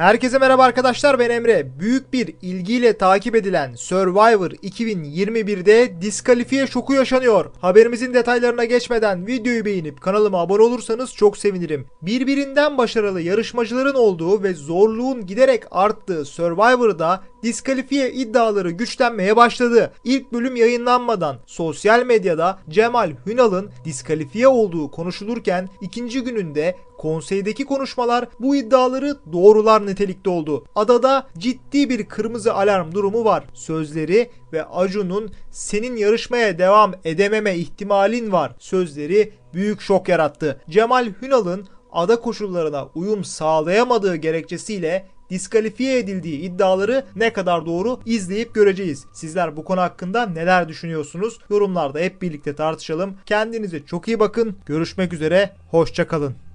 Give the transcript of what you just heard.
Herkese merhaba arkadaşlar ben Emre. Büyük bir ilgiyle takip edilen Survivor 2021'de diskalifiye şoku yaşanıyor. Haberimizin detaylarına geçmeden videoyu beğenip kanalıma abone olursanız çok sevinirim. Birbirinden başarılı yarışmacıların olduğu ve zorluğun giderek arttığı Survivor'da diskalifiye iddiaları güçlenmeye başladı. İlk bölüm yayınlanmadan sosyal medyada Cemal Hünal'ın diskalifiye olduğu konuşulurken ikinci gününde konseydeki konuşmalar bu iddiaları doğrular nitelikte oldu. Adada ciddi bir kırmızı alarm durumu var. Sözleri ve Acun'un senin yarışmaya devam edememe ihtimalin var sözleri büyük şok yarattı. Cemal Hünal'ın ada koşullarına uyum sağlayamadığı gerekçesiyle diskalifiye edildiği iddiaları ne kadar doğru izleyip göreceğiz. Sizler bu konu hakkında neler düşünüyorsunuz? Yorumlarda hep birlikte tartışalım. Kendinize çok iyi bakın. Görüşmek üzere. Hoşçakalın.